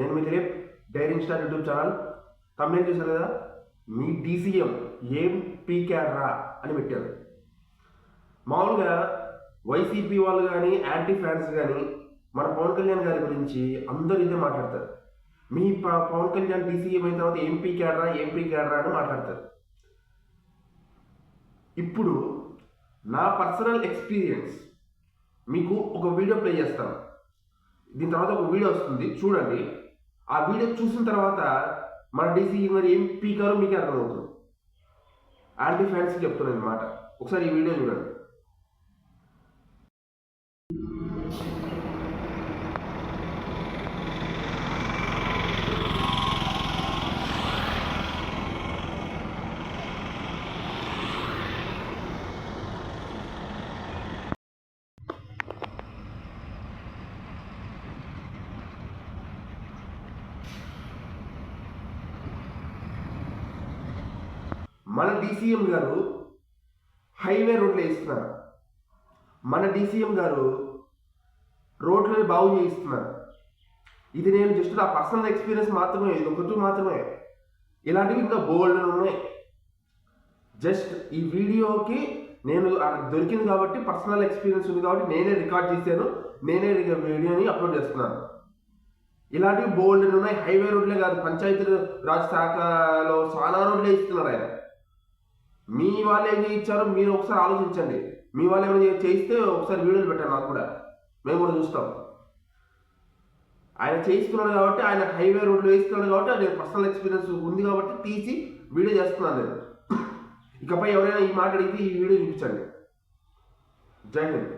నేను మీ Dilip daring star YouTube channel. Tamil చూశారు కదా? మీ డీసీఎం ఏం పీకాడ్రా అని పెట్టారు. మామూలుగా వైసీపీ వాళ్ళు కానీ యాంటీ ఫ్యాన్స్ కానీ మన పవన్ కళ్యాణ్ గారి గురించి అందరూ ఇదే మాట్లాడతారు. మీ పవన్ కళ్యాణ్ డీసీఎం అయిన తర్వాత ఏం పీకాడ్రా ఏం పీకాడ్రా అని మాట్లాడతారు. ఇప్పుడు నా పర్సనల్ ఎక్స్పీరియన్స్ మీకు ఒక వీడియో ప్లే చేస్తాను. దీని తర్వాత ఒక వీడియో వస్తుంది. చూడండి. ఆ వీడియో చూసిన తర్వాత మన డీసీ మరి ఏం పీకారో మీకు అర్థమవుతుంది. యాంటీ ఫ్యాన్స్కి చెప్తున్నాను అనమాట ఒకసారి ఈ వీడియో చూడండి. మన డీసీఎం గారు హైవే రోడ్లు వేస్తున్నారు. మన డీసీఎం గారు రోడ్లని బాగు చేయిస్తున్నారు. ఇది నేను జస్ట్ నా పర్సనల్ ఎక్స్పీరియన్స్ మాత్రమే ఇది ఒకటి మాత్రమే. ఇలాంటివి ఇంకా బోల్డ్ ఉన్నాయి. జస్ట్ ఈ వీడియోకి నేను దొరికింది కాబట్టి పర్సనల్ ఎక్స్పీరియన్స్ ఉంది కాబట్టి నేనే రికార్డ్ చేశాను. నేనే వీడియోని అప్లోడ్ చేస్తున్నాను. ఇలాంటివి బోల్డ్ ఉన్నాయి. హైవే రోడ్లే కాదు పంచాయతీ రాజ్ శాఖలో చాలా రోడ్లే ఇస్తున్నారు ఆయన. మీ వాళ్ళు ఏం చేయించారో మీరు ఒకసారి ఆలోచించండి. మీ వాళ్ళు ఏమైనా చేయిస్తే ఒకసారి వీడియోలు పెట్టండి నాకు కూడా. మేము కూడా చూస్తాం. ఆయన చేయిస్తున్నాడు కాబట్టి ఆయన హైవే రోడ్లు వేస్తున్నాడు కాబట్టి నేను పర్సనల్ ఎక్స్పీరియన్స్ ఉంది కాబట్టి తీసి వీడియో చేస్తున్నాను నేను. ఇకపై ఎవరైనా ఈ మాట అడిగితే ఈ వీడియో చూపించండి. జై హింద్.